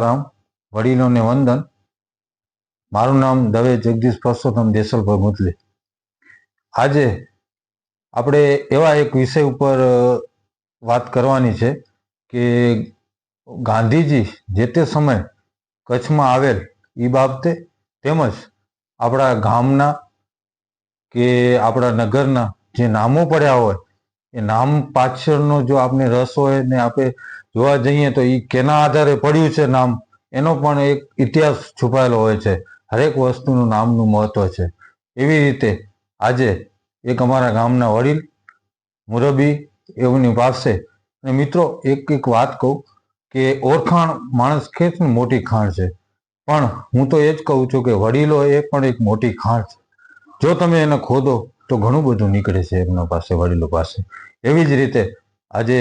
સીતારામ, વડીલોને વંદન. મારું નામ દવે જગદીશ પરસોત્તમ દેસલ મુતલી. આજે આપણે એવા એક વિષય ઉપર વાત કરવાની છે કે ગાંધીજી જે તે સમય કચ્છમાં આવેલ એ બાબતે તેમજ આપણા ગામના કે આપણા નગરના જે નામો પડ્યા હોય એ નામ પાછળનો જો આપને રસ હોય ને આપણે જોવા જઈએ તો એ કેના આધારે પડ્યું છે નામ, એનો પણ એક ઇતિહાસ છુપાયેલો હોય છે. હરેક વસ્તુનું નામનું મહત્વ છે. એવી રીતે આજે એક અમારા ગામના વડીલ મુરબી એમની પાસે, અને મિત્રો એક એક વાત કહું કે ઓળખાણ માણસ ખેત મોટી ખાણ છે. પણ હું તો એ જ કહું છું કે વડીલો એ પણ એક મોટી ખાણ છે. જો તમે એને ખોદો તો ઘણું બધું નીકળે છે એમના પાસે, વડીલો પાસે. એવી જ રીતે આજે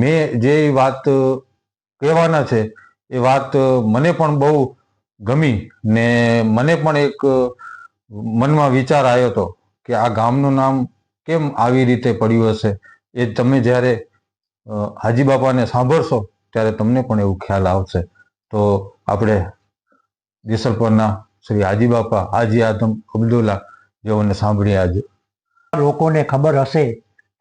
મેં જે વાત કહેવાના છે, એ વાત મને પણ બહુ ગમી ને મને પણ એક મનમાં વિચાર આવ્યો હતો કે આ ગામનું નામ કેમ આવી રીતે પડ્યું હશે? એ તમે જ્યારે હાજી બાપાને સાંભળશો ત્યારે તમને પણ એવું ખ્યાલ આવશે. તો આપણે દેસલપરના શ્રી હાજી બાપા હાજી આદમ અબ્દુલ્લા જેઓને સાંભળીએ આજે. લોકોને ખબર હશે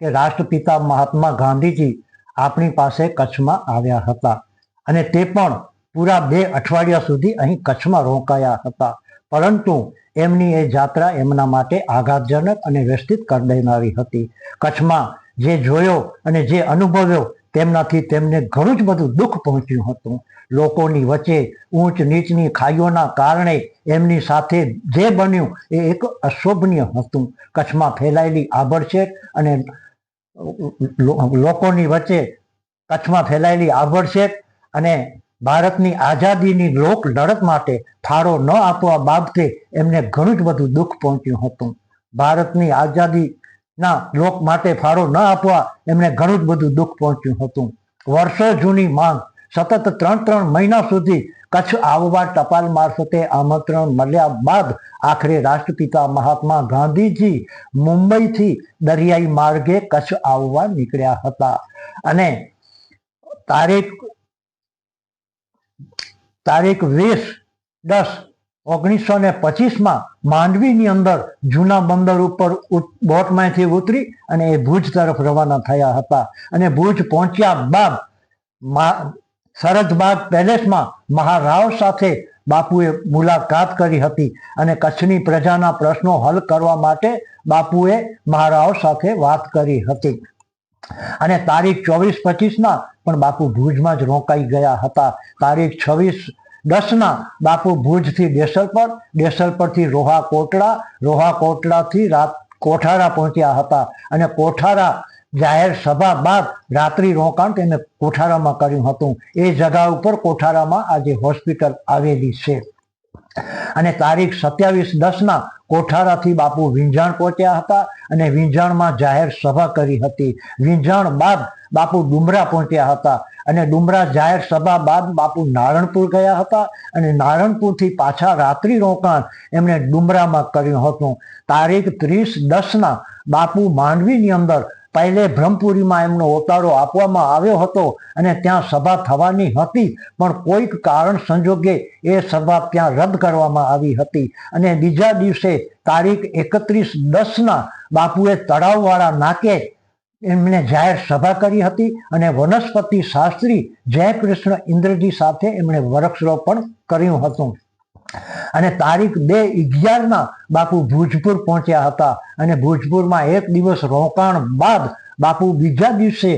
કે રાષ્ટ્રપિતા મહાત્મા ગાંધીજી આપણી પાસે કચ્છમાં આવ્યા હતા. અને તે પણ પૂરા બે અઠવાડિયા સુધી અહીં કચ્છમાં રોકાયા હતા. પરંતુ એમની એ જાત્રા એમના માટે આઘાતજનક અને વ્યસ્તિત કરી દેનારી હતી. કચ્છમાં જે જોયો અને જે અનુભવ્યો તેમનાથી તેમને ઘણું જ બધું દુઃખ પહોંચ્યું હતું. લોકોની વચ્ચે ઊંચ નીચની ખાઈઓના કારણે એમની સાથે જે બન્યું એ એક અશોભનીય હતું. કચ્છમાં ફેલાયેલી આભડછેટ અને લોકોની વચ્ચે કચ્છમાં ફેલાયેલી આભડછેટ અને ભારતની આઝાદીની લોક લડત માટે ફાળો ન આપવા બાબતે એમને ઘણું જ બધું દુઃખ પહોંચ્યું હતું. ભારતની આઝાદીના લોક માટે ફાળો ન આપવા એમને ઘણું જ બધું દુઃખ પહોંચ્યું હતું. વર્ષો જૂની માંગ. સતત ત્રણ ત્રણ મહિના સુધી કચ્છ આવવા ટપાલ મારફતે આમંત્રણ મળ્યા બાદ આખરે રાષ્ટ્રપિતા મહાત્મા ગાંધીજી મુંબઈથી દરિયાઈ માર્ગે કચ્છ આવવા નીકળ્યા હતા. અને તારીખ તારીખ વીસ દસ ઓગણીસો ને પચીસમાં માંડવીની અંદર જૂના બંદર ઉપર બોટમાંથી ઉતરી અને એ ભુજ તરફ રવાના થયા હતા. અને ભુજ પહોંચ્યા બાદ સરહદબાગ પેલેસમાં મહારાવ સાથે બાપુએ મુલાકાત કરી હતી અને કચ્છની પ્રજાના પ્રશ્નો હલ કરવા માટે બાપુએ મહારાવ સાથે વાત કરી હતી. અને તારીખ ચોવીસ પચીસના પણ બાપુ ભુજમાં જ રોકાઈ ગયા હતા. તારીખ છવ્વીસ દસના બાપુ ભુજથી દેસલપર દેસલપરથી રોહા કોટડા, રોહા કોટડાથી રાત કોઠારા પહોંચ્યા હતા અને કોઠારા જાહેર સભા બાદ રાત્રિ રોકાણ તેને કોઠારામાં કર્યું હતું. એ જગા ઉપર કોઠારામાં આજે હોસ્પિટલ આવેલી છે. અને તારીખ સત્યાવીસ દસના કોઠારાથી બાપુ વિંજાણ પહોંચ્યા હતા અને વિંજાણમાં જાહેર સભા કરી હતી. વિંજાણ બાદ બાપુ ડુમરા પહોંચ્યા હતા. અને ડુમરા જાહેર સભા બાદ બાપુ નારણપુર ગયા હતા અને નારણપુરથી પાછા રાત્રિ રોકાણ એમણે ડુમરામાં કર્યું હતું. તારીખ ત્રીસ દસના બાપુ માંડવીની અંદર પહેલે બ્રહ્મપુરીમાં એમનો ઓતારો આપવામાં આવ્યો હતો અને ત્યાં સભા થવાની હતી, પણ કોઈક કારણ સંજોગે એ સભા ત્યાં રદ કરવામાં આવી હતી. અને બીજા દિવસે તારીખ એકત્રીસ દસના બાપુએ તળાવવાળા નાકે એમણે જાહેર સભા કરી હતી અને વનસ્પતિ શાસ્ત્રી જયકૃષ્ણ ઇન્દ્રજી સાથે એમણે વૃક્ષરોપણ કર્યું હતું. અને તારીખ બે અગિયારમાં બાપુ ભુજપુર પહોંચ્યા હતા અને ભુજપુરમાં એક દિવસ રોકાણ બાદ બાપુ બીજા દિવસે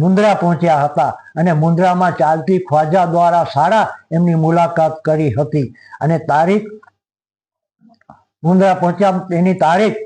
મુંદ્રા પહોંચ્યા હતા અને મુંદ્રામાં ચાલતી ખ્વાજા દ્વારા શાળા એમની મુલાકાત કરી હતી. અને તારીખ મુંદ્રા પહોંચ્યા એની તારીખ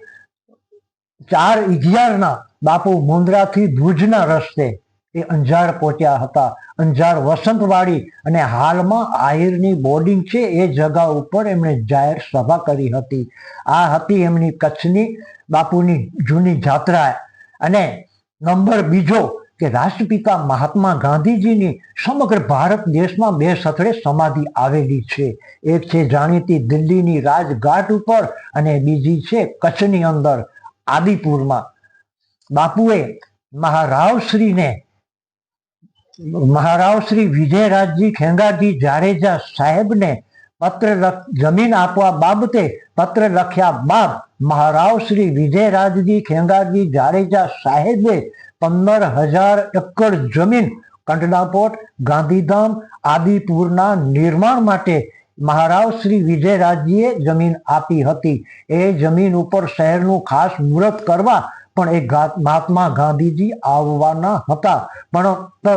ચાર અગિયારના બાપુ મુંદ્રાથી ભુજના રસ્તે એ અંજાર પહોંચ્યા હતા. અંજાર વસંતવાડી અને હાલમાં આહિરની બોર્ડિંગ છે એ જગા ઉપર એમણે જાહેર સભા કરી હતી. આ હતી એમની કચ્છની બાપુની જૂની જાત્રા. અને નંબર બીજો કે રાષ્ટ્રપિતા મહાત્મા ગાંધીજીની સમગ્ર ભારત દેશમાં બે સથળે સમાધિ આવેલી છે. એક છે જાણીતી દિલ્હીની રાજઘાટ ઉપર અને બીજી છે કચ્છની અંદર, આદિપુરમાં. બાપુએ મહારાવશ્રીને મહારાવશ્રી વિજયરાજજી ખેંગારજી જાડેજા સાહેબને પત્ર જમીન આપવા બાબતે પત્ર લખ્યા બાદ મહારાવ શ્રી વિજયરાજજી ખેંગારજી જાડેજા સાહેબે પંદર હજાર એકર જમીન કંડલાપોટ, ગાંધીધામ આદિપુરના નિર્માણ માટે મહારાવ શ્રી વિજયરાજજીએ જમીન આપી હતી. એ જમીન ઉપર શહેરનું ખાસ મુહૂર્ત કરવા પણ એ મહાત્મા ગાંધીજી આવવાના હતા. પણ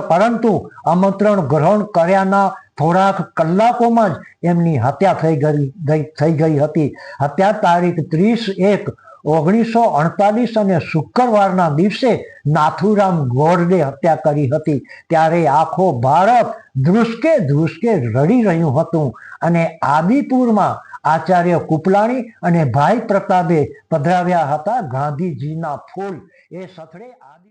પરંતુ આમંત્રણ ગ્રહણ કર્યાના થોડાક કલાકોમાં જ એમની હત્યા થઈ ગઈ થઈ ગઈ હતી. હત્યા તારીખ ત્રીસ એક ઓગણીસો અડતાલીસ અને શુક્રવારના દિવસે નાથુરામ ગોડડે હત્યા કરી હતી. ત્યારે આખો ભારત ધ્રુસકે ધ્રુસકે રડી રહ્યું હતું અને આદિપુરમાં આચાર્ય કુપલાણી અને ભાઈ પ્રતાપે પધરાવ્યા હતા ગાંધીજીના ફૂલ. એ સથળે આદિ